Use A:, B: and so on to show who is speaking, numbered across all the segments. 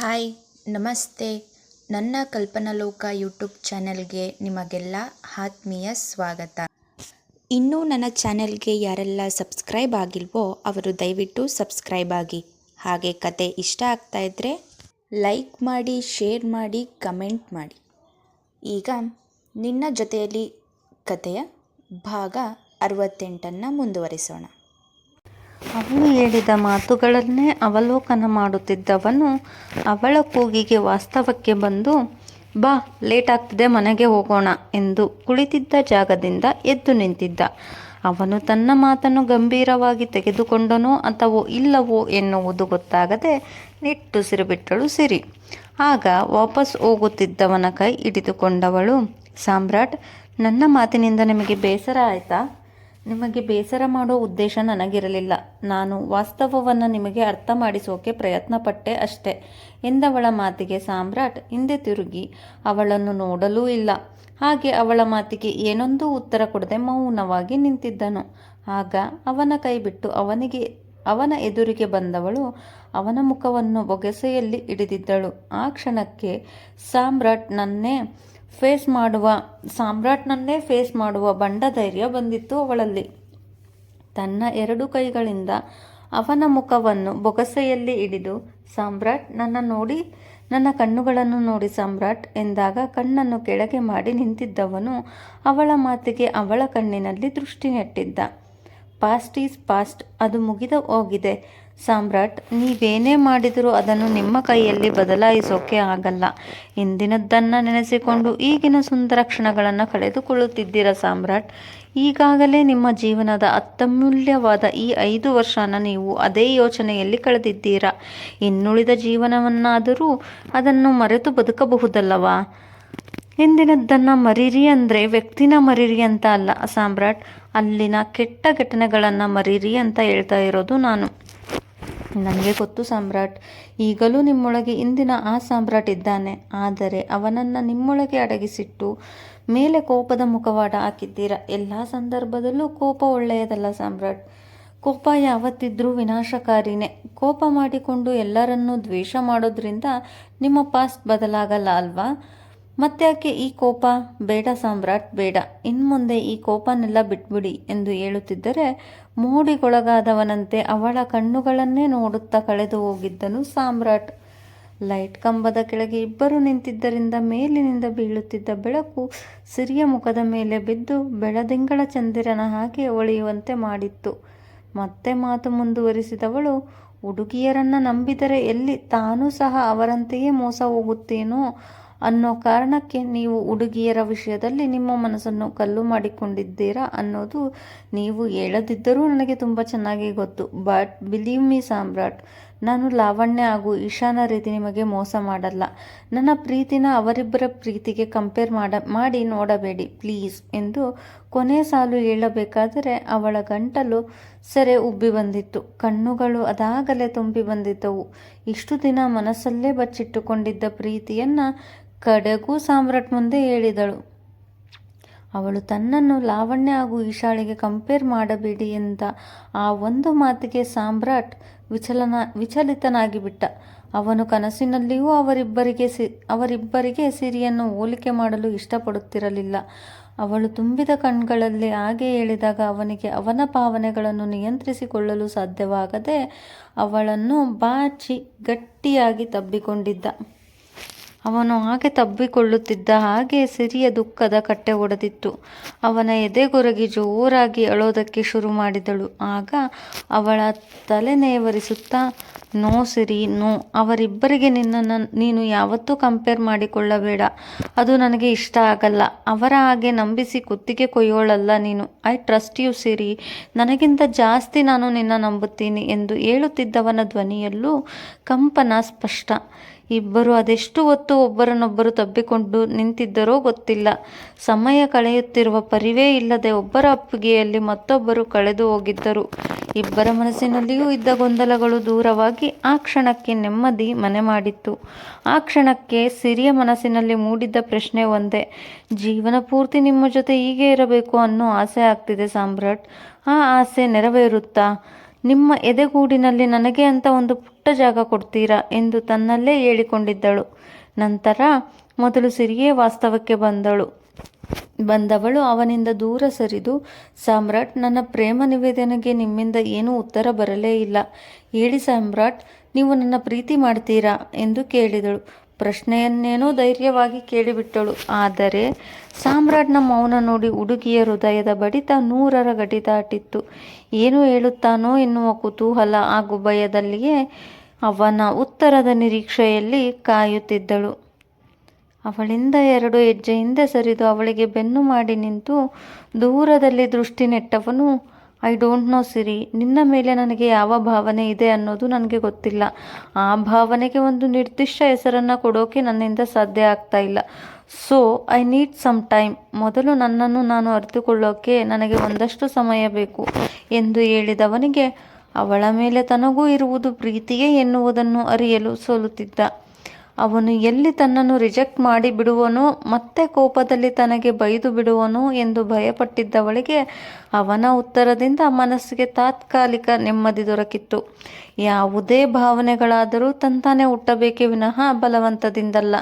A: Hi, ನಮಸ್ತೆ. ನನ್ನ ಕಲ್ಪನಾಲೋಕ YouTube ಚಾನೆಲ್ಗೆ ನಿಮಗೆಲ್ಲ ಆತ್ಮೀಯ ಸ್ವಾಗತ. ಇನ್ನೂ ನನ್ನ ಚಾನೆಲ್ಗೆ ಯಾರೆಲ್ಲ ಸಬ್ಸ್ಕ್ರೈಬ್ ಆಗಿಲ್ವೋ ಅವರು ದಯವಿಟ್ಟು ಸಬ್ಸ್ಕ್ರೈಬ್ ಆಗಿ. ಹಾಗೆ ಕತೆ ಇಷ್ಟ ಆಗ್ತಾ ಇದ್ದರೆ ಲೈಕ್ ಮಾಡಿ, ಶೇರ್ ಮಾಡಿ, ಕಮೆಂಟ್ ಮಾಡಿ. ಈಗ ನಿನ್ನ ಜೊತೆಯಲ್ಲಿ ಕತೆಯ ಭಾಗ ಅರವತ್ತೆಂಟನ್ನು ಮುಂದುವರಿಸೋಣ.
B: ಅವಳು ಹೇಳಿದ ಮಾತುಗಳನ್ನೇ ಅವಲೋಕನ ಮಾಡುತ್ತಿದ್ದವನು ಅವಳ ಕೂಗಿಗೆ ವಾಸ್ತವಕ್ಕೆ ಬಂದು, ಬಾ, ಲೇಟ್ ಆಗ್ತಿದೆ, ಮನೆಗೆ ಹೋಗೋಣ ಎಂದು ಕುಳಿತಿದ್ದ ಜಾಗದಿಂದ ಎದ್ದು ನಿಂತಿದ್ದ. ಅವನು ತನ್ನ ಮಾತನ್ನು ಗಂಭೀರವಾಗಿ ತೆಗೆದುಕೊಂಡನೋ ಅಥವಾ ಇಲ್ಲವೋ ಎನ್ನುವುದು ಗೊತ್ತಾಗದೆ ನಿಟ್ಟುಸಿರು ಬಿಟ್ಟಳು ಸಿರಿ. ಆಗ ವಾಪಸ್ ಹೋಗುತ್ತಿದ್ದವನ ಕೈ ಹಿಡಿದುಕೊಂಡವಳು, ಸಾಮ್ರಾಟ್, ನನ್ನ ಮಾತಿನಿಂದ ನಿಮಗೆ ಬೇಸರ ಆಯಿತಾ? ನಿಮಗೆ ಬೇಸರ ಮಾಡೋ ಉದ್ದೇಶ ನನಗಿರಲಿಲ್ಲ. ನಾನು ವಾಸ್ತವವನ್ನು ನಿಮಗೆ ಅರ್ಥ ಮಾಡಿಸೋಕೆ ಪ್ರಯತ್ನ ಪಟ್ಟೆ ಅಷ್ಟೆ. ಎಂದವಳ ಮಾತಿಗೆ ಸಾಮ್ರಾಟ್ ಹಿಂದೆ ತಿರುಗಿ, ಅವಳನ್ನು ನೋಡಲೂ ಇಲ್ಲ. ಹಾಗೆ ಅವಳ ಮಾತಿಗೆ ಏನೊಂದು ಉತ್ತರ ಕೊಡದೆ ಮೌನವಾಗಿ ನಿಂತಿದ್ದನು. ಆಗ ಅವನ ಕೈ ಬಿಟ್ಟು ಅವನಿಗೆ, ಅವನ ಎದುರಿಗೆ ಬಂದವಳು ಅವನ ಮುಖವನ್ನು ಬೊಗೆಸೆಯಲ್ಲಿ ಹಿಡಿದಿದ್ದಳು. ಆ ಕ್ಷಣಕ್ಕೆ ಸಾಮ್ರಾಟ್ ನನ್ನೇ ಫೇಸ್ ಮಾಡುವ, ಸಾಮ್ರಾಟ್ನನ್ನೇ ಫೇಸ್ ಮಾಡುವ ಬಂಡ ಧೈರ್ಯ ಬಂದಿತ್ತು ಅವಳಲ್ಲಿ. ತನ್ನ ಎರಡು ಕೈಗಳಿಂದ ಅವನ ಮುಖವನ್ನು ಬೊಗಸೆಯಲ್ಲಿ ಹಿಡಿದು, ಸಾಮ್ರಾಟ್, ನನ್ನ ನೋಡಿ, ನನ್ನ ಕಣ್ಣುಗಳನ್ನು ನೋಡಿ ಸಾಮ್ರಾಟ್ ಎಂದಾಗ ಕಣ್ಣನ್ನು ಕೆಳಗೆ ಮಾಡಿ ನಿಂತಿದ್ದವನು ಅವಳ ಮಾತಿಗೆ ಅವಳ ಕಣ್ಣಿನಲ್ಲಿ ದೃಷ್ಟಿ ನೆಟ್ಟಿದ್ದ. ಪಾಸ್ಟ್ ಈಸ್ ಪಾಸ್ಟ್ ಅದು ಮುಗಿದ ಹೋಗಿದೆ. ಸಾಮ್ರಾಟ್, ನೀವೇನೇ ಮಾಡಿದರೂ ಅದನ್ನು ನಿಮ್ಮ ಕೈಯಲ್ಲಿ ಬದಲಾಯಿಸೋಕೆ ಆಗಲ್ಲ. ಇಂದಿನದ್ದನ್ನು ನೆನೆಸಿಕೊಂಡು ಈಗಿನ ಸುಂದರ ಕ್ಷಣಗಳನ್ನು ಕಳೆದುಕೊಳ್ಳುತ್ತಿದ್ದೀರ ಸಾಮ್ರಾಟ್? ಈಗಾಗಲೇ ನಿಮ್ಮ ಜೀವನದ ಅತ್ಯಮೂಲ್ಯವಾದ ಈ ಐದು ವರ್ಷನ ನೀವು ಅದೇ ಯೋಚನೆಯಲ್ಲಿ ಕಳೆದಿದ್ದೀರಾ. ಇನ್ನುಳಿದ ಜೀವನವನ್ನಾದರೂ ಅದನ್ನು ಮರೆತು ಬದುಕಬಹುದಲ್ಲವಾ? ಹಿಂದಿನದ್ದನ್ನು ಮರೀರಿ ಅಂದರೆ ವ್ಯಕ್ತಿನ ಮರೀರಿ ಅಂತ ಅಲ್ಲ ಸಾಮ್ರಾಟ್. ಅಲ್ಲಿನ ಕೆಟ್ಟ ಘಟನೆಗಳನ್ನು ಮರೀರಿ ಅಂತ ಹೇಳ್ತಾ ಇರೋದು ನಾನು. ನನಗೆ ಗೊತ್ತು ಸಾಮ್ರಾಟ್. ಈಗಲೂ ನಿಮ್ಮೊಳಗೆ ಇಂದಿನ ಆ ಸಾಮ್ರಾಟ್ ಇದ್ದಾನೆ. ಆದರೆ ಅವನನ್ನು ನಿಮ್ಮೊಳಗೆ ಅಡಗಿಸಿಟ್ಟು ಮೇಲೆ ಕೋಪದ ಮುಖವಾಡ ಹಾಕಿದ್ದೀರ? ಎಲ್ಲ ಸಂದರ್ಭದಲ್ಲೂ ಕೋಪ ಒಳ್ಳೆಯದಲ್ಲ ಸಾಮ್ರಾಟ್. ಕೋಪ ಯಾವತ್ತಿದ್ರೂ ವಿನಾಶಕಾರಿನೇ. ಕೋಪ ಮಾಡಿಕೊಂಡು ಎಲ್ಲರನ್ನೂ ದ್ವೇಷ ಮಾಡೋದ್ರಿಂದ ನಿಮ್ಮ ಪಾಸ್ಟ್ ಬದಲಾಗಲ್ಲ ಅಲ್ವಾ? ಮತ್ತ್ಯಾಕೆ ಈ ಕೋಪ, ಬೇಡ ಸಾಮ್ರಾಟ್, ಬೇಡ ಇನ್ಮುಂದೆ ಈ ಕೋಪನೆಲ್ಲ ಬಿಟ್ಬಿಡಿ ಎಂದು ಹೇಳುತ್ತಿದ್ದರೆ ಮೋಡಿಗೊಳಗಾದವನಂತೆ ಅವಳ ಕಣ್ಣುಗಳನ್ನೇ ನೋಡುತ್ತಾ ಕಳೆದು ಹೋಗಿದ್ದನು ಸಾಮ್ರಾಟ್. ಲೈಟ್ ಕಂಬದ ಕೆಳಗೆ ಇಬ್ಬರು ನಿಂತಿದ್ದರಿಂದ ಮೇಲಿನಿಂದ ಬೀಳುತ್ತಿದ್ದ ಬೆಳಕು ಸಿರಿಯ ಮುಖದ ಮೇಲೆ ಬಿದ್ದು ಬೆಳದಿಂಗಳ ಚಂದಿರನ ಹಾಗೆ ಹೊಳೆಯುವಂತೆ ಮಾಡಿತ್ತು. ಮತ್ತೆ ಮಾತು ಮುಂದುವರಿಸಿದವಳು, ಹುಡುಗಿಯರನ್ನ ನಂಬಿದರೆ ಎಲ್ಲಿ ತಾನೂ ಸಹ ಅವರಂತೆಯೇ ಮೋಸ ಹೋಗುತ್ತೇನೋ? ಅನ್ನೋ ಕಾರಣಕ್ಕೆ ನೀವು ಹುಡುಗಿಯರ ವಿಷಯದಲ್ಲಿ ನಿಮ್ಮ ಮನಸ್ಸನ್ನು ಕಲ್ಲು ಮಾಡಿಕೊಂಡಿದ್ದೀರಾ ಅನ್ನೋದು ನೀವು ಹೇಳದಿದ್ದರೂ ನನಗೆ ತುಂಬ ಚೆನ್ನಾಗಿ ಗೊತ್ತು. ಬಟ್ ಬಿಲೀವ್ ಮೀ ಸಾಮ್ರಾಟ್, ನಾನು ಲಾವಣ್ಯ ಹಾಗೂ ಈಶಾನ ರೀತಿ ನಿಮಗೆ ಮೋಸ ಮಾಡಲ್ಲ. ನನ್ನ ಪ್ರೀತಿನ ಅವರಿಬ್ಬರ ಪ್ರೀತಿಗೆ ಕಂಪೇರ್ ಮಾಡ, ಮಾಡಿ ನೋಡಬೇಡಿ ಪ್ಲೀಸ್ ಎಂದು ಕೊನೆ ಸಾಲು ಹೇಳಬೇಕಾದರೆ ಅವಳ ಗಂಟಲು ಸೆರೆ ಉಬ್ಬಿ ಬಂದಿತ್ತು. ಕಣ್ಣುಗಳು ಅದಾಗಲೇ ತುಂಬಿ ಬಂದಿದ್ದವು. ಇಷ್ಟು ದಿನ ಮನಸ್ಸಲ್ಲೇ ಬಚ್ಚಿಟ್ಟುಕೊಂಡಿದ್ದ ಪ್ರೀತಿಯನ್ನು ಕಡೆಗೂ ಸಾಮ್ರಾಟ್ ಮುಂದೆ ಹೇಳಿದಳು. ಅವಳು ತನ್ನನ್ನು ಲಾವಣ್ಯ ಹಾಗೂ ಈಶಾಳಿಗೆ ಕಂಪೇರ್ ಮಾಡಬೇಡಿ ಎಂದ ಆ ಒಂದು ಮಾತಿಗೆ ಸಾಮ್ರಾಟ್ ವಿಚಲನ, ವಿಚಲಿತನಾಗಿಬಿಟ್ಟ. ಅವನು ಕನಸಿನಲ್ಲಿಯೂ ಅವರಿಬ್ಬರಿಗೆ ಸಿ, ಅವರಿಬ್ಬರಿಗೆ ಸಿರಿಯನ್ನು ಹೋಲಿಕೆ ಮಾಡಲು ಇಷ್ಟಪಡುತ್ತಿರಲಿಲ್ಲ. ಅವಳು ತುಂಬಿದ ಕಣ್ಗಳಲ್ಲಿ ಹಾಗೆ ಹೇಳಿದಾಗ ಅವನಿಗೆ ಅವನ ಭಾವನೆಗಳನ್ನು ನಿಯಂತ್ರಿಸಿಕೊಳ್ಳಲು ಸಾಧ್ಯವಾಗದೆ ಅವಳನ್ನು ಬಾಚಿ ಗಟ್ಟಿಯಾಗಿ ತಬ್ಬಿಕೊಂಡಿದ್ದ. ಅವನು ಹಾಗೆ ತಬ್ಬಿಕೊಳ್ಳುತ್ತಿದ್ದ ಹಾಗೆ ಸಿರಿಯ ದುಃಖದ ಕಟ್ಟೆ ಒಡೆದಿತ್ತು. ಅವನ ಎದೆಗೊರಗಿ ಜೋರಾಗಿ ಅಳೋದಕ್ಕೆ ಶುರು ಮಾಡಿದಳು. ಆಗ ಅವಳ ತಲೆ ನೇವರಿಸುತ್ತಾ, ನೋ ಸಿರಿ, ನೋ. ಅವರಿಬ್ಬರಿಗೆ ನಿನ್ನನ್ನು ನೀನು ಯಾವತ್ತೂ ಕಂಪೇರ್ ಮಾಡಿಕೊಳ್ಳಬೇಡ. ಅದು ನನಗೆ ಇಷ್ಟ ಆಗಲ್ಲ. ಅವರ ಹಾಗೆ ನಂಬಿಸಿ ಕುತ್ತಿಗೆ ಕೊಯ್ಯೋಳಲ್ಲ ನೀನು. I trust you Siri. ನನಗಿಂತ ಜಾಸ್ತಿ ನಾನು ನಿನ್ನ ನಂಬುತ್ತೀನಿ ಎಂದು ಹೇಳುತ್ತಿದ್ದವನ ಧ್ವನಿಯಲ್ಲೂ ಕಂಪನ ಸ್ಪಷ್ಟ. ಇಬ್ಬರು ಅದೆಷ್ಟು ಹೊತ್ತು ಒಬ್ಬರನ್ನೊಬ್ಬರು ತಬ್ಬಿಕೊಂಡು ನಿಂತಿದ್ದರೋ ಗೊತ್ತಿಲ್ಲ. ಸಮಯ ಕಳೆಯುತ್ತಿರುವ ಪರಿವೇ ಇಲ್ಲದೆ ಒಬ್ಬರ ಅಪ್ಪುಗೆಯಲ್ಲಿ ಮತ್ತೊಬ್ಬರು ಕಳೆದು ಹೋಗಿದ್ದರು. ಇಬ್ಬರ ಮನಸ್ಸಿನಲ್ಲಿಯೂ ಇದ್ದ ಗೊಂದಲಗಳು ದೂರವಾಗಿ ಆ ಕ್ಷಣಕ್ಕೆ ನೆಮ್ಮದಿ ಮನೆ ಮಾಡಿತ್ತು. ಆ ಕ್ಷಣಕ್ಕೆ ಸಿರಿಯ ಮನಸ್ಸಿನಲ್ಲಿ ಮೂಡಿದ್ದ ಪ್ರಶ್ನೆ ಒಂದೇ, ಜೀವನ ಪೂರ್ತಿ ನಿಮ್ಮ ಜೊತೆ ಹೀಗೆ ಇರಬೇಕು ಅನ್ನೋ ಆಸೆ ಆಗ್ತಿದೆ ಸಾಮ್ರಾಟ್. ಆ ಆಸೆ ನೆರವೇರುತ್ತಾ? ನಿಮ್ಮ ಎದೆಗೂಡಿನಲ್ಲಿ ನನಗೆ ಅಂತ ಒಂದು ಪುಟ್ಟ ಜಾಗ ಕೊಡ್ತೀರಾ ಎಂದು ತನ್ನಲ್ಲೇ ಹೇಳಿಕೊಂಡಿದ್ದಳು. ನಂತರ ಮೊದಲು ಸಿರಿಯೇ ವಾಸ್ತವಕ್ಕೆ ಬಂದಳು. ಬಂದವಳು ಅವನಿಂದ ದೂರ ಸರಿದು, ಸಾಮ್ರಾಟ್, ನನ್ನ ಪ್ರೇಮ ನಿವೇದನೆಗೆ ನಿಮ್ಮಿಂದ ಏನೂ ಉತ್ತರ ಬರಲೇ ಇಲ್ಲ. ಹೇಳಿ ಸಾಮ್ರಾಟ್, ನೀವು ನನ್ನ ಪ್ರೀತಿ ಮಾಡ್ತೀರಾ? ಎಂದು ಕೇಳಿದಳು. ಪ್ರಶ್ನೆಯನ್ನೇನೋ ಧೈರ್ಯವಾಗಿ ಕೇಳಿಬಿಟ್ಟಳು. ಆದರೆ ಸಾಮ್ರಾಟ್ನ ಮೌನ ನೋಡಿ ಹುಡುಗಿಯ ಹೃದಯದ ಬಡಿತ ನೂರರ ಗಡಿ ದಾಟಿತ್ತು. ಏನು ಹೇಳುತ್ತಾನೋ ಎನ್ನುವ ಕುತೂಹಲ ಹಾಗೂ ಭಯದಲ್ಲಿಯೇ ಅವನ ಉತ್ತರದ ನಿರೀಕ್ಷೆಯಲ್ಲಿ ಕಾಯುತ್ತಿದ್ದಳು. ಅವಳಿಂದ ಎರಡು ಹೆಜ್ಜೆ ಹಿಂದೆ ಸರಿದು ಅವಳಿಗೆ ಬೆನ್ನು ಮಾಡಿ ನಿಂತು ದೂರದಲ್ಲಿ ದೃಷ್ಟಿ ನೆಟ್ಟವನು ಐ ಡೋಂಟ್ ನೋ ಸಿರಿ ನಿನ್ನ ಮೇಲೆ ನನಗೆ ಯಾವ ಭಾವನೆ ಇದೆ ಅನ್ನೋದು ನನಗೆ ಗೊತ್ತಿಲ್ಲ. ಆ ಭಾವನೆಗೆ ಒಂದು ನಿರ್ದಿಷ್ಟ ಹೆಸರನ್ನು ಕೊಡೋಕೆ ನನ್ನಿಂದ ಸಾಧ್ಯ ಆಗ್ತಾ ಇಲ್ಲ. So I need some time ಮೊದಲು ನನ್ನನ್ನು ನಾನು ಅರಿತುಕೊಳ್ಳೋಕೆ ನನಗೆ ಒಂದಷ್ಟು ಸಮಯ ಬೇಕು ಎಂದು ಹೇಳಿದವನಿಗೆ ಅವಳ ಮೇಲೆ ತನಗೂ ಇರುವುದು ಪ್ರೀತಿಯೇ ಎನ್ನುವುದನ್ನು ಅರಿಯಲು ಸೋಲುತ್ತಿದ್ದ. ಅವನು ಎಲ್ಲಿ ತನ್ನನ್ನು ರಿಜೆಕ್ಟ್ ಮಾಡಿ ಬಿಡುವನೋ, ಮತ್ತೆ ಕೋಪದಲ್ಲಿ ತನಗೆ ಬೈದು ಬಿಡುವನೋ ಎಂದು ಭಯಪಟ್ಟಿದ್ದವಳಿಗೆ ಅವನ ಉತ್ತರದಿಂದ ಮನಸ್ಸಿಗೆ ತಾತ್ಕಾಲಿಕ ನೆಮ್ಮದಿ ದೊರಕಿತ್ತು. ಯಾವುದೇ ಭಾವನೆಗಳಾದರೂ ತಂತಾನೆ ಹುಟ್ಟಬೇಕೆ ವಿನಃ ಬಲವಂತದಿಂದಲ್ಲ.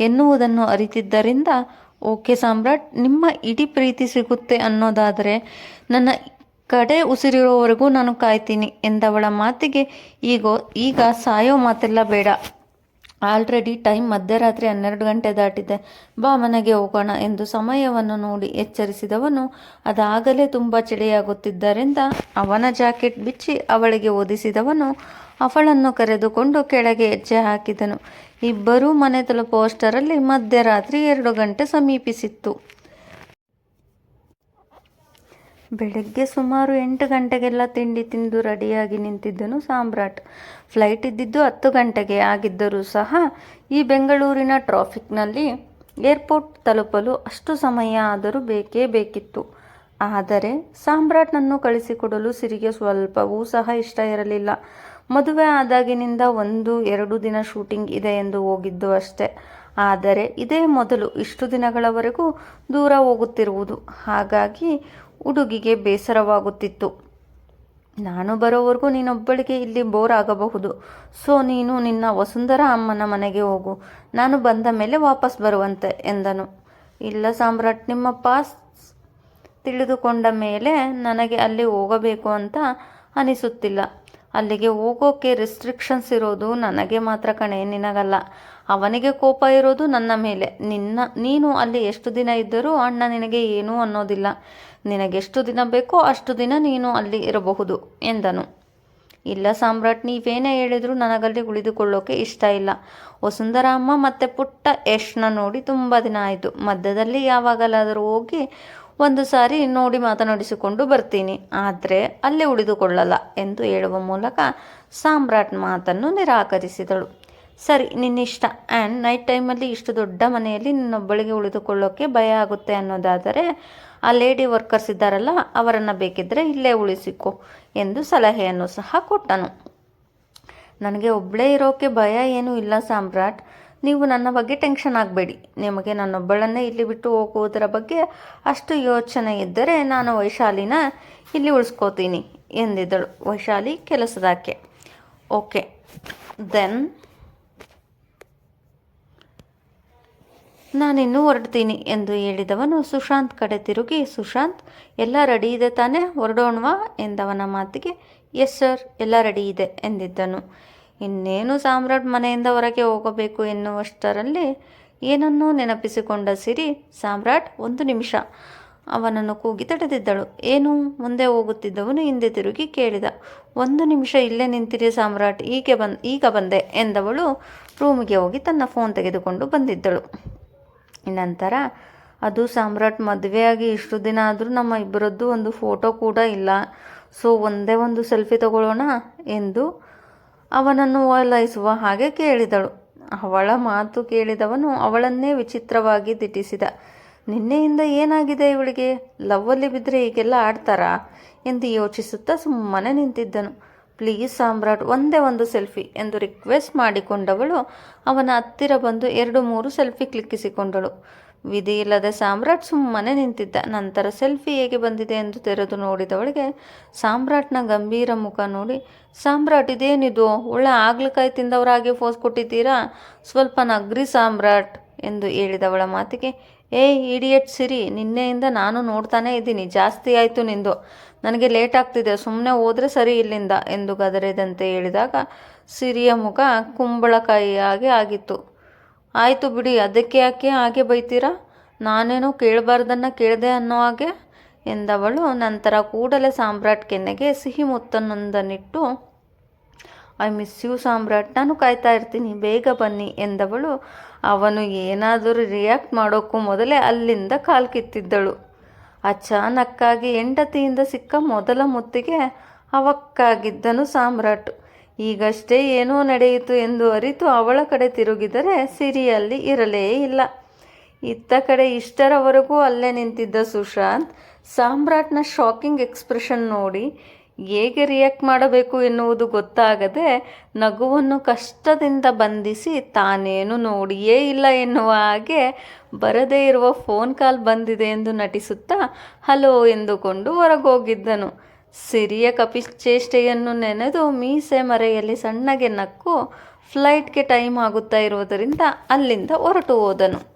B: ಎನ್ನುವುದನ್ನು ಅರಿತಿದ್ದರಿಂದ, ಓಕೆ ಸಾಮ್ರಾಟ್, ನಿಮ್ಮ ಇಡೀ ಪ್ರೀತಿ ಸಿಗುತ್ತೆ ಅನ್ನೋದಾದರೆ, ನನ್ನ ಕಡೆ ಉಸಿರಿರೋವರೆಗೂ ನಾನು ಕಾಯ್ತೀನಿ ಎಂದವಳ ಮಾತಿಗೆ, ಈಗ ಈಗ ಸಾಯೋ ಮಾತೆಲ್ಲ ಬೇಡ. ಆಲ್ರೆಡಿ ಟೈಮ್ ಮಧ್ಯರಾತ್ರಿ ಹನ್ನೆರಡು ಗಂಟೆ ದಾಟಿದೆ. ಬಾ ಮನೆಗೆ ಹೋಗೋಣ ಎಂದು ಸಮಯವನ್ನು ನೋಡಿ ಎಚ್ಚರಿಸಿದವನು, ಅದಾಗಲೇ ತುಂಬ ಚಳಿಯಾಗುತ್ತಿದ್ದರಿಂದ ಅವನ ಜಾಕೆಟ್ ಬಿಚ್ಚಿ ಅವಳಿಗೆ ಓದಿಸಿದವನು, ಅವಳನ್ನು ಕರೆದುಕೊಂಡು ಕೆಳಗೆ ಹೆಜ್ಜೆ ಹಾಕಿದನು. ಇಬ್ಬರೂ ಮನೆ ತಲುಪುವಷ್ಟರಲ್ಲಿ ಮಧ್ಯರಾತ್ರಿ ಎರಡು ಗಂಟೆ ಸಮೀಪಿಸಿತ್ತು. ಬೆಳಗ್ಗೆ ಸುಮಾರು ಎಂಟು ಗಂಟೆಗೆಲ್ಲ ತಿಂಡಿ ತಿಂದು ರೆಡಿಯಾಗಿ ನಿಂತಿದ್ದನು ಸಾಮ್ರಾಟ್. ಫ್ಲೈಟ್ ಇದ್ದಿದ್ದು ಹತ್ತು ಗಂಟೆಗೆ ಆಗಿದ್ದರೂ ಸಹ ಈ ಬೆಂಗಳೂರಿನ ಟ್ರಾಫಿಕ್ನಲ್ಲಿ ಏರ್ಪೋರ್ಟ್ ತಲುಪಲು ಅಷ್ಟು ಸಮಯ ಆದರೂ ಬೇಕೇ ಬೇಕಿತ್ತು. ಆದರೆ ಸಾಮ್ರಾಟ್ನನ್ನು ಕಳಿಸಿಕೊಡಲು ಸಿರಿಗೆ ಸ್ವಲ್ಪವೂ ಸಹ ಇಷ್ಟ ಇರಲಿಲ್ಲ. ಮದುವೆ ಆದಾಗಿನಿಂದ ಒಂದು, ಎರಡು ದಿನ ಶೂಟಿಂಗ್ ಇದೆ ಎಂದು ಹೋಗಿದ್ದು ಅಷ್ಟೆ. ಆದರೆ ಇದೇ ಮೊದಲು ಇಷ್ಟು ದಿನಗಳವರೆಗೂ ದೂರ ಹೋಗುತ್ತಿರುವುದು. ಹಾಗಾಗಿ ಹುಡುಗಿಗೆ ಬೇಸರವಾಗುತ್ತಿತ್ತು. ನಾನು ಬರೋವರೆಗೂ ನೀನೊಬ್ಬಳಿಗೆ ಇಲ್ಲಿ ಬೋರ್ ಆಗಬಹುದು. ಸೊ, ನೀನು ನಿನ್ನ ವಸುಂಧರ ಅಮ್ಮನ ಮನೆಗೆ ಹೋಗು. ನಾನು ಬಂದ ಮೇಲೆ ವಾಪಸ್ ಬರುವಂತೆ ಎಂದನು. ಇಲ್ಲ ಸಾಮ್ರಾಟ್, ನಿಮ್ಮ ಪಾಸ್ ತಿಳಿದುಕೊಂಡ ಮೇಲೆ ನನಗೆ ಅಲ್ಲಿ ಹೋಗಬೇಕು ಅಂತ ಅನಿಸುತ್ತಿಲ್ಲ. ಅಲ್ಲಿಗೆ ಹೋಗೋಕೆ ರೆಸ್ಟ್ರಿಕ್ಷನ್ಸ್ ಇರೋದು ನನಗೆ ಮಾತ್ರ ಕಣೆ, ನಿನಗಲ್ಲ. ಅವನಿಗೆ ಕೋಪ ಇರೋದು ನನ್ನ ಮೇಲೆ. ನಿನ್ನ, ನೀನು ಅಲ್ಲಿ ಎಷ್ಟು ದಿನ ಇದ್ದರೂ ಅಣ್ಣ ನಿನಗೆ ಏನೂ ಅನ್ನೋದಿಲ್ಲ. ನಿನಗೆಷ್ಟು ದಿನ ಬೇಕೋ ಅಷ್ಟು ದಿನ ನೀನು ಅಲ್ಲಿ ಇರಬಹುದು, ಎಂದನು. ಇಲ್ಲ ಸಾಮ್ರಾಟ್, ನೀವೇನೇ ಹೇಳಿದರೂ ನನಗಲ್ಲಿ ಉಳಿದುಕೊಳ್ಳೋಕೆ ಇಷ್ಟ ಇಲ್ಲ. ವಸುಂಧರಾಮ್ಮ ಮತ್ತು ಪುಟ್ಟ ಯಶ್ನ ನೋಡಿ ತುಂಬ ದಿನ ಆಯಿತು. ಮಧ್ಯದಲ್ಲಿ ಯಾವಾಗಲಾದರೂ ಹೋಗಿ ಒಂದು ಸಾರಿ ನೋಡಿ ಮಾತನಾಡಿಸಿಕೊಂಡು ಬರ್ತೀನಿ. ಆದರೆ ಅಲ್ಲಿ ಉಳಿದುಕೊಳ್ಳಲ್ಲ ಎಂದು ಹೇಳುವ ಮೂಲಕ ಸಾಮ್ರಾಟ್ ಮಾತನ್ನು ನಿರಾಕರಿಸಿದಳು. ಸರಿ, ನಿನ್ನಿಷ್ಟ. ಆ್ಯಂಡ್ ನೈಟ್ ಟೈಮಲ್ಲಿ ಇಷ್ಟು ದೊಡ್ಡ ಮನೆಯಲ್ಲಿ ನಿನ್ನೊಬ್ಬಳಿಗೆ ಉಳಿದುಕೊಳ್ಳೋಕ್ಕೆ ಭಯ ಆಗುತ್ತೆ ಅನ್ನೋದಾದರೆ, ಆ ಲೇಡಿ ವರ್ಕರ್ಸ್ ಇದ್ದಾರಲ್ಲ, ಅವರನ್ನು ಬೇಕಿದ್ದರೆ ಇಲ್ಲೇ ಉಳಿಸಿಕೊ ಎಂದು ಸಲಹೆಯನ್ನು ಸಹ ಕೊಟ್ಟನು. ನನಗೆ ಒಬ್ಬಳೇ ಇರೋಕೆ ಭಯ ಏನೂ ಇಲ್ಲ ಸಾಮ್ರಾಟ್. ನೀವು ನನ್ನ ಬಗ್ಗೆ ಟೆನ್ಷನ್ ಆಗಬೇಡಿ. ನಿಮಗೆ ನನ್ನೊಬ್ಬಳನ್ನೇ ಇಲ್ಲಿ ಬಿಟ್ಟು ಹೋಗುವುದರ ಬಗ್ಗೆ ಅಷ್ಟು ಯೋಚನೆ ಇದ್ದರೆ ನಾನು ವೈಶಾಲಿನ ಇಲ್ಲಿ ಉಳಿಸ್ಕೋತೀನಿ ಎಂದಿದ್ದಳು. ವೈಶಾಲಿ ಕೆಲಸದಾಕೆ. ಓಕೆ. ದೆನ್ ನಾನಿನ್ನೂ ಹೊರಡ್ತೀನಿ ಎಂದು ಹೇಳಿದವನು ಸುಶಾಂತ್ ಕಡೆ ತಿರುಗಿ, ಸುಶಾಂತ್, ಎಲ್ಲ ರೆಡಿ ಇದೆ ತಾನೇ? ಹೊರಡೋಣವಾ? ಎಂದವನ ಮಾತಿಗೆ ಎಸ್ ಸರ್ ಎಲ್ಲ ರೆಡಿ ಇದೆ, ಎಂದಿದ್ದನು. ಇನ್ನೇನು ಸಾಮ್ರಾಟ್ ಮನೆಯಿಂದ ಹೊರಗೆ ಹೋಗಬೇಕು ಎನ್ನುವಷ್ಟರಲ್ಲಿ ಏನನ್ನೂ ನೆನಪಿಸಿಕೊಂಡ ಸಿರಿ, ಸಾಮ್ರಾಟ್, ಒಂದು ನಿಮಿಷ. ಅವನನ್ನು ಕೂಗಿ ತಡೆದಿದ್ದಳು. ಏನು? ಮುಂದೆ ಹೋಗುತ್ತಿದ್ದವನು ಹಿಂದೆ ತಿರುಗಿ ಕೇಳಿದ, ಒಂದು ನಿಮಿಷ ಇಲ್ಲೇ ನಿಂತಿರಿ ಸಾಮ್ರಾಟ್, ಹೀಗೆ ಬಂದ್, ಈಗ ಬಂದೆ, ಎಂದವಳು ರೂಮಿಗೆ ಹೋಗಿ ತನ್ನ ಫೋನ್ ತೆಗೆದುಕೊಂಡು ಬಂದಿದ್ದಳು. ನಂತರ ಅದು ಸಾಮ್ರಾಟ್ ಮದುವೆಯಾಗಿ ಇಷ್ಟು ದಿನ ಆದರೂ ನಮ್ಮ ಇಬ್ಬರದ್ದು ಒಂದು ಫೋಟೋ ಕೂಡ ಇಲ್ಲ. ಸೊ ಒಂದೇ ಒಂದು ಸೆಲ್ಫಿ ತಗೊಳ್ಳೋಣ ಎಂದು ಅವನನ್ನು ಓಲೈಸುವ ಹಾಗೆ ಕೇಳಿದಳು. ಅವಳ ಮಾತು ಕೇಳಿದವನು ಅವಳನ್ನೇ ವಿಚಿತ್ರವಾಗಿ ದಿಟ್ಟಿಸಿದ. ನಿನ್ನೆಯಿಂದ ಏನಾಗಿದೆ ಇವಳಿಗೆ? ಲವ್ವಲ್ಲಿ ಬಿದ್ದರೆ ಈಗೆಲ್ಲ ಆಡ್ತಾರಾ? ಎಂದು ಯೋಚಿಸುತ್ತಾ ಸುಮ್ಮನೆ ನಿಂತಿದ್ದನು. ಪ್ಲೀಸ್ ಸಾಮ್ರಾಟ್, ಒಂದೇ ಒಂದು ಸೆಲ್ಫಿ ಎಂದು ರಿಕ್ವೆಸ್ಟ್ ಮಾಡಿಕೊಂಡವಳು. ಅವನ ಹತ್ತಿರ ಬಂದು ಎರಡು ಮೂರು ಸೆಲ್ಫಿ ಕ್ಲಿಕ್ಕಿಸಿಕೊಂಡಳು. ವಿಧಿ ಇಲ್ಲದೆ ಸಾಮ್ರಾಟ್ ಸುಮ್ಮನೆ ನಿಂತಿದ್ದ. ನಂತರ ಸೆಲ್ಫಿ ಹೇಗೆ ಬಂದಿದೆ ಎಂದು ತೆರೆದು ನೋಡಿದವಳಿಗೆ ಸಾಮ್ರಾಟ್ನ ಗಂಭೀರ ಮುಖ ನೋಡಿ, ಸಾಮ್ರಾಟ್, ಇದೇನಿದು? ಒಳ್ಳೆ ಆಗ್ಲಕಾಯಿ ತಿಂದವರಾಗಿ ಫೋಸ್ ಕೊಟ್ಟಿದ್ದೀರಾ? ಸ್ವಲ್ಪ ನಗ್ರಿ ಸಾಮ್ರಾಟ್ ಎಂದು ಹೇಳಿದವಳ ಮಾತಿಗೆ ಏ ಇಡಿಯಟ್ ಸಿರಿ, ನಿನ್ನೆಯಿಂದ ನಾನು ನೋಡ್ತಾನೇ ಇದ್ದೀನಿ, ಜಾಸ್ತಿ ಆಯಿತು ನಿಂದು. ನನಗೆ ಲೇಟ್ ಆಗ್ತಿದೆ ಸುಮ್ಮನೆ ಹೋದರೆ ಸರಿ ಇಲ್ಲಿಂದ ಎಂದು ಗದರಿದಂತೆ ಹೇಳಿದಾಗ ಸಿರಿಯ ಮುಖ ಕುಂಬಳಕಾಯಿಯಾಗಿ ಆಗಿತ್ತು. ಆಯಿತು ಬಿಡಿ, ಅದಕ್ಕೆ ಯಾಕೆ ಹಾಗೆ ಬೈತೀರಾ? ನಾನೇನೋ ಕೇಳಬಾರ್ದನ್ನು ಕೇಳಿದೆ ಅನ್ನೋ ಹಾಗೆ ಎಂದವಳು. ನಂತರ ಕೂಡಲೇ ಸಾಮ್ರಾಟ್ ಕೆನ್ನೆಗೆ ಸಿಹಿ ಮುತ್ತನ್ನೊಂದನ್ನಿಟ್ಟು ಐ ಮಿಸ್ ಯು ಸಾಮ್ರಾಟ್, ನಾನು ಕಾಯ್ತಾ ಇರ್ತೀನಿ, ಬೇಗ ಬನ್ನಿ ಎಂದವಳು. ಅವನು ಏನಾದರೂ ರಿಯಾಕ್ಟ್ ಮಾಡೋಕ್ಕೂ ಮೊದಲೇ ಅಲ್ಲಿಂದ ಕಾಲು ಕಿತ್ತಿದ್ದಳು. ಅಚಾನಕ್ಕಾಗಿ ಹೆಂಡತಿಯಿಂದ ಸಿಕ್ಕ ಮೊದಲ ಮುತ್ತಿಗೆ ಅವಕ್ಕಾಗಿದ್ದನು ಸಾಮ್ರಾಟ್. ಈಗಷ್ಟೇ ಏನೋ ನಡೆಯಿತು ಎಂದು ಅರಿತು ಅವಳ ಕಡೆ ತಿರುಗಿದರೆ ಸಿರಿಯಲ್ಲಿ ಇರಲೇ ಇಲ್ಲ. ಇತ್ತ ಕಡೆ ಇಷ್ಟರವರೆಗೂ ಅಲ್ಲೇ ನಿಂತಿದ್ದ ಸುಶಾಂತ್, ಸಾಮ್ರಾಟ್ನ ಶಾಕಿಂಗ್ ಎಕ್ಸ್ಪ್ರೆಷನ್ ನೋಡಿ ಹೇಗೆ ರಿಯಾಕ್ಟ್ ಮಾಡಬೇಕು ಎನ್ನುವುದು ಗೊತ್ತಾಗದೆ ನಗುವನ್ನು ಕಷ್ಟದಿಂದ ಬಂಧಿಸಿ ತಾನೇನು ನೋಡಿಯೇ ಇಲ್ಲ ಎನ್ನುವ ಹಾಗೆ ಬರದೇ ಇರುವ ಫೋನ್ ಕಾಲ್ ಬಂದಿದೆ ಎಂದು ನಟಿಸುತ್ತಾ ಹಲೋ ಎಂದುಕೊಂಡು ಹೊರಗೋಗಿದ್ದನು. ಸಿರಿಯ ಕಪಿಚೇಷ್ಟೆಯನ್ನು ನೆನೆದು ಮೀಸೆ ಮರೆಯಲ್ಲಿ ಸಣ್ಣಗೆ ನಕ್ಕು ಫ್ಲೈಟ್ಗೆ ಟೈಮ್ ಆಗುತ್ತಾ ಇರುವುದರಿಂದ ಅಲ್ಲಿಂದ ಹೊರಟು ಹೋದನು.